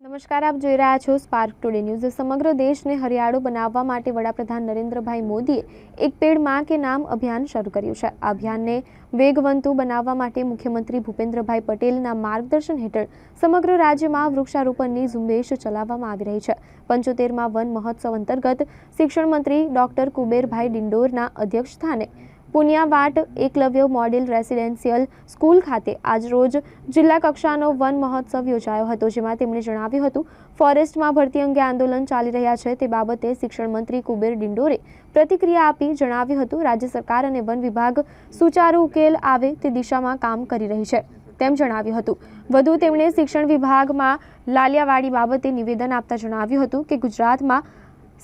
નમસ્કાર, આપ જોઈ રહ્યા છો સ્પાર્ક ટુડે ન્યૂઝ સમગ્ર દેશને હરિયાળો બનાવવા માટે વડાપ્રધાન નરેન્દ્રભાઈ મોદીએ એક પેડમાં કે નામ અભિયાન શરૂ કર્યું છે. આ અભિયાનને વેગવંતુ બનાવવા માટે મુખ્યમંત્રી ભૂપેન્દ્રભાઈ પટેલના માર્ગદર્શન હેઠળ સમગ્ર રાજ્યમાં વૃક્ષારોપણની ઝુંબેશ ચલાવવામાં આવી રહી છે. પંચોતેરમાં વન મહોત્સવ અંતર્ગત શિક્ષણ મંત્રી ડોક્ટર કુબેરભાઈ ડિંડોરના અધ્યક્ષસ્થાને Puniyavat Eklavya model residential school ખાતે આજરોજ જિલ્લા કક્ષાનો વન મહોત્સવ યોજાયો હતો, જેમાં તેમણે જણાવ્યું હતું, ફોરેસ્ટમાં ભરતી અંગે આંદોલન ચાલી રહ્યા છે. તે બાબતે શિક્ષણ મંત્રી કુબેર ડિંડોરે પ્રતિક્રિયા આપી જણાવ્યું હતું, રાજ્ય સરકાર અને વન વિભાગ સુચારુ ઉકેલ આવે તે દિશામાં કામ કરી રહી છે. તેમ જણાવ્યું હતું. વધુ તેમણે શિક્ષણ વિભાગમાં લાલિયાવાડી બાબતે નિવેદન આપતા જણાવ્યું હતું કે ગુજરાતમાં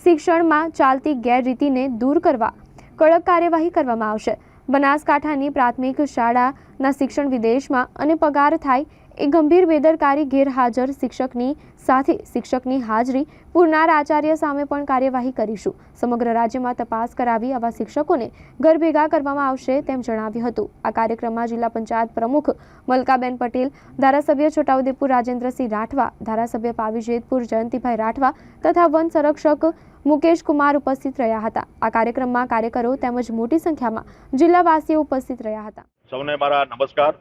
શિક્ષણમાં ચાલતી ગેરરીતિને દૂર કરવા કડક કાર્યવાહી કરવામાં આવશે. બનાસકાંઠાની પ્રાથમિક શાળાના શિક્ષણ વિદેશમાં અને પગાર થાય એ ગંભીર બેદરકારી ગેરહાજર શિક્ષકની સાથે શિક્ષકની હાજરી પૂરનાર આચાર્ય સામે પણ કાર્યવાહી કરીશું. સમગ્ર રાજ્યમાં તપાસ કરાવી આવા શિક્ષકોને ઘર ભેગા કરવામાં આવશે તેમ જણાવ્યું હતું. આ કાર્યક્રમમાં જિલ્લા પંચાયત પ્રમુખ મલકાબેન પટેલ, ધારાસભ્ય છોટાઉદેપુર રાજેન્દ્રસિંહ રાઠવા, ધારાસભ્ય પાવી જેતપુર જયંતિભાઈ રાઠવા તથા વન સંરક્ષક મુકેશ કુમાર ઉપસ્થિત રહ્યા હતા. આ કાર્યક્રમમાં કાર્યકરો તેમજ મોટી સંખ્યામાં જિલ્લાવાસીઓ ઉપસ્થિત રહ્યા હતા. સૌને મારા નમસ્કાર.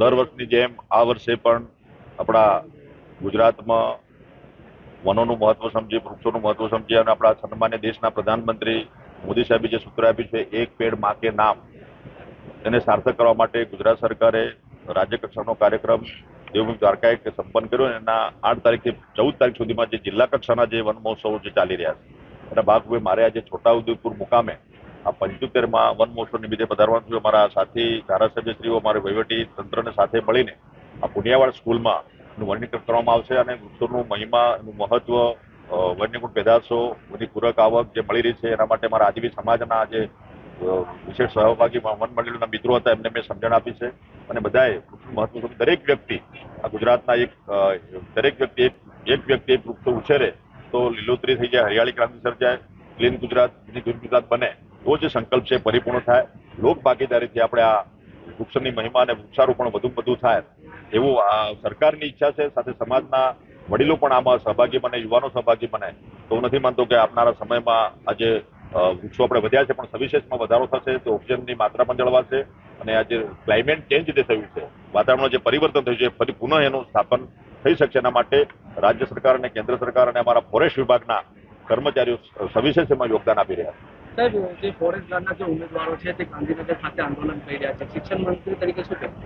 દર વર્ષની જેમ આ વર્ષે પણ આપણા ગુજરાતમાં વનોનું મહત્વ સમજી વૃક્ષોનું મહત્વ સમજી અને આપણા સન્માન્ય દેશના પ્રધાનમંત્રી મોદી સાહેબે જે સૂત્ર આપ્યું છે, એક પેડ મા કે નામ તેને સાર્થક કરવા માટે ગુજરાત સરકારે રાજ્ય કક્ષાનો કાર્યક્રમ દેવભૂમિ દ્વારકાએ સંપન્ન કર્યો અને એના આઠ તારીખથી ચૌદ તારીખ સુધીમાં જે જિલ્લા કક્ષાના જે વન મહોત્સવો જે ચાલી રહ્યા છે, એના ભાગરૂપે મારે આજે છોટાઉદેપુર મુકામે આ પંચોતેરમાં વન મહોત્સવ નિમિત્તે પધારવાનું થયું અમારા સાથી ધારાસભ્યશ્રીઓ અમારે વહીવટી તંત્રને સાથે મળીને આ પુનિયાવાડ સ્કૂલમાં એનું વર્ગીકરણ કરવામાં આવશે અને વૃક્ષોનું મહિમા એનું મહત્વ અ, વન્યકુળ પેદાશો બધી પૂરક આવક જે મળી રહી છે એના માટે મારા આદિવી સમાજના જે વિશેષ સહભાગી વન મંડળના મિત્રો હતા એમને મેં સમજણ આપી છે. અને બધાએ મહત્વ દરેક વ્યક્તિ આ ગુજરાતના એક દરેક વ્યક્તિ એક વ્યક્તિ એક વૃક્ષો ઉછેરે તો લીલોતરી થઈ જાય હરિયાળી ક્રાંતિ સર્જાય ક્લીન ગુજરાત ગ્રીન ગુજરાત બને તો જે સંકલ્પ છે, પરિપૂર્ણ થાય. લોક ભાગીદારીથી આપણે આ વૃક્ષની મહિમા અને વૃક્ષારોપણ વધુ વધુ થાય. એવું આ સરકારની ઈચ્છા છે, સાથે સમાજના વડીલો પણ આમાં સહભાગી બને, યુવાનો સહભાગી બને. તો હું નથી માનતો કે આવનારા સમયમાં આજે વૃક્ષો આપણે વધ્યા છે, પણ સવિશેષમાં વધારો થશે, તો ઓક્સિજનની માત્રા પણ જળવાશે અને આજે ક્લાઇમેટ ચેન્જ જે થયું છે, વાતાવરણમાં જે પરિવર્તન થયું છે ફરી પુનઃ એનું સ્થાપન થઈ શકશે. એના માટે રાજ્ય સરકાર અને કેન્દ્ર સરકાર અને અમારા ફોરેસ્ટ વિભાગના કર્મચારીઓ સવિશેષ એમાં યોગદાન આપી રહ્યા છે. સાહેબ જે ફોરેસ્ટ ગાર્ડના જે ઉમેદવારો છે તે ગાંધીનગર ખાતે આંદોલન કરી રહ્યા છે. શિક્ષણ મંત્રી તરીકે શું કહેવું?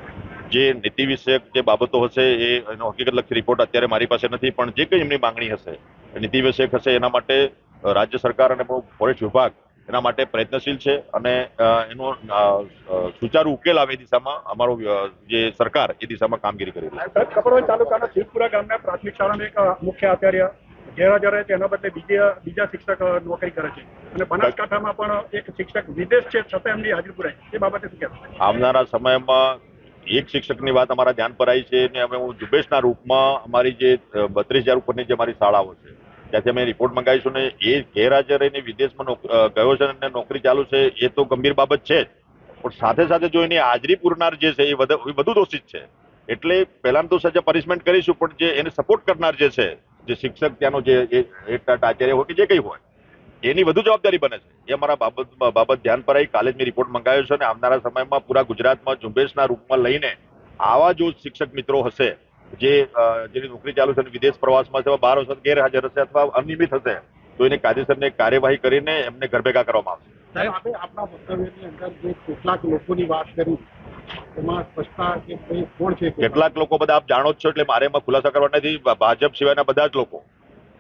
જે નીતિ વિષયક જે બાબતો હશે એ એનો હકીકત લક્ષી રિપોર્ટ અત્યારે મારી પાસે નથી પણ જે કંઈ એમની માંગણી હશે નીતિ વિષયક હશે એના માટે રાજ્ય સરકાર અને ફોરેસ્ટ વિભાગ એના માટે પ્રયત્નશીલ છે અને અ, એનો સુચારુ ઉકેલ આવે એ દિશામાં અમારો જે સરકાર એ દિશામાં કામગીરી કરી રહી છે. કપડવંજ તાલુકાના શિવપુરા ગામના પ્રાથમિક શાળાના એક મુખ્ય આચાર્ય રહે છે, એના બદલે બીજા બીજા શિક્ષક નોકરી કરે છે. અને બનાસકાંઠામાં પણ એક શિક્ષક વિદેશ છે, છતાં એમની હાજરી પુરાય એ બાબતે શું કહેવાય આવનારા સમયમાં એક શિક્ષકની વાત અમારા ધ્યાન પર આવી છે અને અમે હું ઝુંબેશના રૂપમાં અમારી જે બત્રીસ હજાર ઉપરની જે અમારી શાળાઓ છે, ત્યાંથી અમે રિપોર્ટ મંગાવીશું ને એ ગેરહાજર રહીને વિદેશમાં ગયો છે અને નોકરી ચાલુ છે, એ તો ગંભીર બાબત છે પણ સાથે સાથે જો એની હાજરી પૂરનાર જે છે એ વધુ દોષિત છે. એટલે પહેલાં તો સજા પનિશમેન્ટ કરીશું, પણ જે એને સપોર્ટ કરનાર જે છે જે શિક્ષક ત્યાંનો જે આચાર્ય હોય કે જે કંઈ હોય, એની વધુ જવાબદારી બને છે. એ મારા બાબત બાબત ધ્યાન પર આવી કાલે જ મેં રિપોર્ટ મંગાવ્યો છે અને આવનારા સમયમાં પૂરા ગુજરાતમાં ઝુંબેશના રૂપમાં લઈને આવા જો શિક્ષક મિત્રો હશે જે જેની નોકરી ચાલુ છે અને વિદેશ પ્રવાસમાં છે બાર વર્ષ ગેરહાજર હશે અથવા અનિયમિત હશે, તો એની કાયદેસરની કાર્યવાહી કરીને એમને ઘર ભેગા કરવામાં આવશે. સાહેબ આપણા વક્તવ્યની અંદર જે કેટલાક લોકોની વાત કરી કેટલાક લોકો બધા આપ જાણો જ છો એટલે મારે એમાં ખુલાસા કરવા નથી. ભાજપ સિવાયના બધા જ લોકો.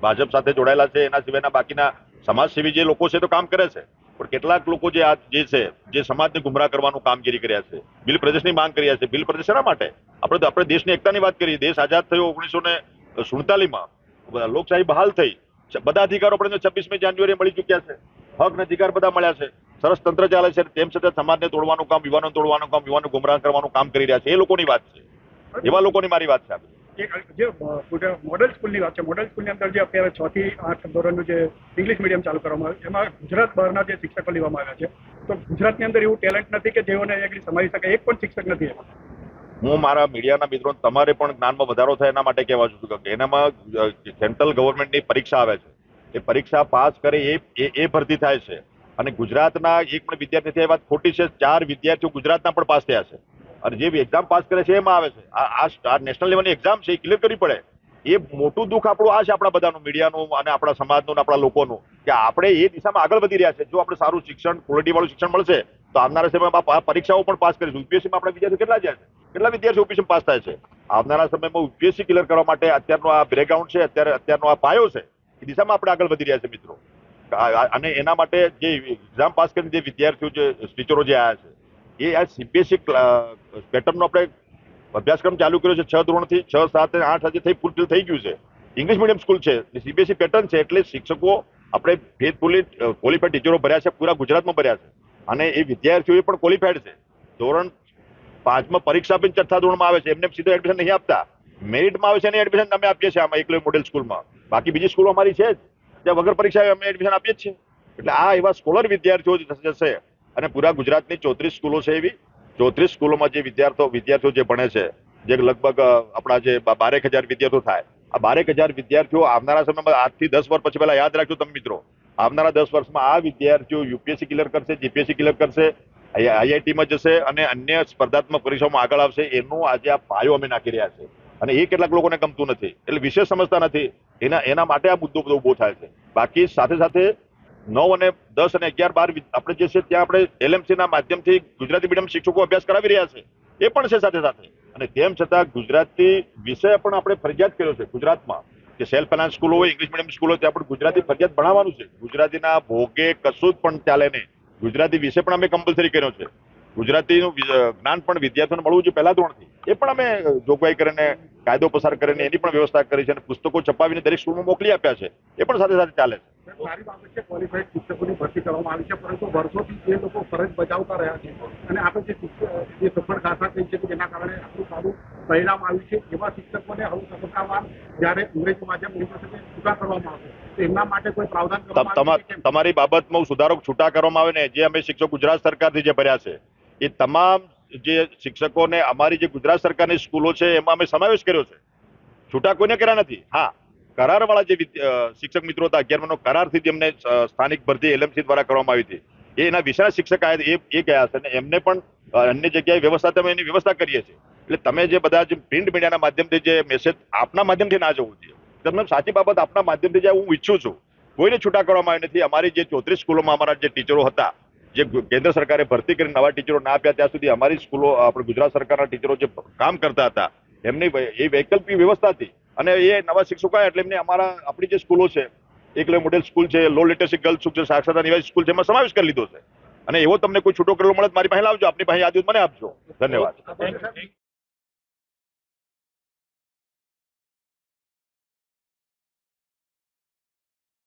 ભાજપ સાથે જોડાયેલા છે, એના સિવાયના બાકીના સમાજસેવી જે લોકો છે તો કામ કરે છે. પણ કેટલાક લોકો જે આ, જે છે, જે સમાજને ગુમરાહ કરવાનું કામગીરી કર્યા છે. બિલ પ્રદેશની માંગ કર્યા છે. બિલ પ્રદેશ શેના માટે? આપણે આપણે દેશની એકતાની વાત કરીએ. દેશ આઝાદ થયો ઓગણીસો ને સુડતાલીસમાં લોકશાહી બહાલ થઈ. બધા અધિકારો આપણે છવ્વીસમી જાન્યુઆરી મળી ચૂક્યા છે. હક અને અધિકાર બધા મળ્યા છે. સરસ તંત્ર ચાલે છે તેમ છતાં સમાજને તોડવાનું કામ યુવાનો તોડવાનું કામ યુવાનો ગુમરાહ કરવાનું કામ કરી રહ્યા છે એ લોકોની વાત છે. એવા લોકોની મારી વાત છે જે મોડલ સ્કૂલની વાત છે મોડલ સ્કૂલની અંદર જે અત્યારે છ થી આઠ ધોરણનું જે ઇંગ્લિશ મીડિયમ ચાલુ કરવામાં આવ્યું એમાં ગુજરાત બહારના જે શિક્ષકો લેવામાં આવ્યા છે તો ગુજરાતની અંદર એવું ટેલેન્ટ નથી કે જેઓને અહીંયા સમાવી શકે એક પણ શિક્ષક નથી એમાં. હું મારા મીડિયાના મિત્રો તમારે પણ જ્ઞાનમાં વધારો થાય એના માટે કહેવા છું કે એનામાં સેન્ટ્રલ ગવર્મેન્ટની પરીક્ષા આવે છે એ પરીક્ષા પાસ કરે એ- એ ભરતી થાય છે. અને ગુજરાતના એક પણ વિદ્યાર્થી એ વાત ખોટી છે, ચાર વિદ્યાર્થીઓ ગુજરાતના પણ પાસ થયા છે. અને જે એક્ઝામ પાસ કરે છે, એમાં આવે છે. આ, આ- નેશનલ લેવલની એક્ઝામ છે, એ ક્લિયર કરવી પડે. એ મોટું દુઃખ આપણું આ છે, આપણા બધાનું, મીડિયાનું અને આપણા સમાજનું આપણા લોકોનું, કે આપણે એ દિશામાં આગળ વધી રહ્યા છે. જો આપણે સારું શિક્ષણ ક્વોલિટી વાળું શિક્ષણ મળશે, તો આવનારા સમયમાં પરીક્ષાઓ પણ પાસ કરીશું. યુપીએસસીમાં આપણા વિદ્યાર્થીઓ કેટલા જાય છે? કેટલા વિદ્યાર્થીઓ યુપીએસસી પાસ થાય છે? આવનારા સમયમાં યુપીએસસી ક્લિયર કરવા માટે અત્યારનો આ બ્રેકગ્રાઉન્ડ છે, અત્યારે, અત્યારનો આ પાયો છે, એ દિશામાં આપણે આગળ વધી રહ્યા છે, મિત્રો. અને એના માટે જે એક્ઝામ પાસ કરીને જે વિદ્યાર્થીઓ જે ટીચરો જે આવ્યા છે, એ આ સીબીએસસી પેટર્નનો આપણે અભ્યાસક્રમ ચાલુ કર્યો છે, છ ધોરણથી છ, સાત, આઠ હજી થઈ ફૂલફિલ થઈ ગયું છે. ઇંગ્લિશ મીડિયમ સ્કૂલ છે સીબીએસસી પેટર્ન છે, એટલે શિક્ષકો આપણે ફેથફુલી ક્વોલિફાઈડ ટીચરો ભર્યા છે, પૂરા ગુજરાતમાં ભર્યા છે. અને એ વિદ્યાર્થીઓ પણ ક્વોલિફાઈડ છે. ધોરણ પાંચમાં પરીક્ષા આપીને છઠ્ઠા ધોરણમાં આવે છે, એમને સીધું એડમિશન નહીં આપતા. મેરિટમાં આવે છે અને એડમિશન અમે આપીએ છીએ આમાં એકલો મોડેલ સ્કૂલમાં બાકી બીજી સ્કૂલો અમારી છે જ. ત્યાં વગર પરીક્ષા અમે એડમિશન આપીએ જ છીએ. એટલે આ એવા સ્કોલર વિદ્યાર્થીઓ જશે. અને પૂરા ગુજરાતની ચોત્રીસ સ્કૂલો છે એવી. ચોત્રીસ સ્કૂલોમાં જે વિદ્યાર્થીઓ વિદ્યાર્થીઓ જે ભણે છે, જે લગભગ આપણા જે બારેક હજાર વિદ્યાર્થીઓ થાય. આ બારેક હજાર વિદ્યાર્થીઓ આવનારા સમયમાં આજથી દસ વર્ષ પછી પહેલા યાદ રાખજો તમે મિત્રો. આવનારા દસ વર્ષમાં આ વિદ્યાર્થીઓ યુપીએસસી ક્લિયર કરશે જીપીએસસી ક્લિયર કરશે આઈઆઈટીમાં જશે અને અન્ય સ્પર્ધાત્મક પરીક્ષાઓમાં આગળ આવશે. એનો આજે આ પાયો અમે નાખી રહ્યા છે અને એ કેટલાક લોકોને ગમતું નથી. એટલે વિશેષ સમજતા નથી. એના એના માટે આ મુદ્દો બધો ઊભો થાય છે. બાકી સાથે સાથે નવ અને દસ અને અગિયાર બાર આપણે જે છે ત્યાં આપણે એલએમસી ના માધ્યમથી ગુજરાતી મીડિયમ શિક્ષકો અભ્યાસ કરાવી રહ્યા છે. એ પણ છે સાથે સાથે. અને તેમ છતાં ગુજરાતી વિષય પણ આપણે ફરજિયાત કર્યો છે ગુજરાતમાં. કે સેલ્ફ ફાઇનાન્સ સ્કૂલો હોય ઇંગ્લિશ મીડિયમ સ્કૂલ હોય, ત્યાં પણ ગુજરાતી ફરજિયાત ભણાવવાનું છે. ગુજરાતીના ભોગે કશું જ પણ ચાલે નહીં. ગુજરાતી વિષય પણ અમે કમ્પલસરી કર્યો છે. ગુજરાતીનું જ્ઞાન પણ વિદ્યાર્થીઓને મળવું જોઈએ પહેલા ધોરણથી. એ પણ અમે જોગવાઈ કરીને કાયદો પસાર કરીને એની પણ વ્યવસ્થા કરી છે અને પુસ્તકો છપાવીને દરેક સ્કૂલમાં મોકલી આપ્યા છે એ પણ સાથે સાથે ચાલે છે સારી બાબત છે ક્વોલિફાઈડ શિક્ષકોની ભરતી કરવામાં આવી છે પરંતુ વર્ષોથી જે લોકો ફરજ બજાવતા રહ્યા છે અને આપણે જે સફળ ગાથા થઈ છે કે જેના કારણે આટલું સારું પરિણામ આવ્યું છે એવા શિક્ષકોને હવે તબક્કાવાર જ્યારે અંગ્રેજ માધ્યમ યુનિવર્સિટી છૂટા કરવામાં આવશે તો એમના માટે કોઈ પ્રાવધાન? તમારી બાબતમાં સુધારો છૂટા કરવામાં આવે ને જે અમે શિક્ષકો ગુજરાત સરકારથી જે ભર્યા છે એ તમામ જે શિક્ષકોને, અમારી જે ગુજરાત સરકારની સ્કૂલો છે, એમાં અમે સમાવેશ કર્યો છે. છૂટા કોઈને કર્યા નથી. હા, કરારવાળા જે શિક્ષક મિત્રો હતા અગિયારમાં કરારથી જેમને સ્થાનિક ભરતી એલએમસી દ્વારા કરવામાં આવી હતી. એ એના વિશાળ શિક્ષક આવ્યા એ એ ગયા છે અને એમને પણ અન્ય જગ્યાએ વ્યવસ્થા, તમે એની વ્યવસ્થા કરીએ છીએ. એટલે તમે જે બધા જે પ્રિન્ટ મીડિયાના માધ્યમથી જે મેસેજ આપના માધ્યમથી ના જવું જોઈએ. તમને સાચી બાબત આપના માધ્યમથી જે હું ઈચ્છું છું. કોઈને છૂટા કરવામાં આવી નથી. અમારી જે ચોત્રીસ સ્કૂલોમાં અમારા જે ટીચરો હતા જે કેન્દ્ર સરકારે ભરતી કરીને નવા ટીચરો ના આપ્યા, ત્યાં સુધી અમારી સ્કૂલો, આપણે ગુજરાત સરકારના ટીચરો જે કામ કરતા હતા, એમની એ વૈકલ્પિક વ્યવસ્થા હતી અને એ નવા શિક્ષકો એટલે એમને અમારા, આપણી જે સ્કૂલો છે એકલે મોડેલ સ્કૂલ છે, લો લિટરસી ગર્લ્સ સ્કૂલ છે, સાક્ષરતા નિવાસી સ્કૂલ છે, એમાં સમાવેશ કરી લીધો છે. અને એવો તમને કોઈ છૂટો કરેલો મળે મારી પાસે લાવજો, આપની પાસે યાદી મને આપજો. ધન્યવાદ.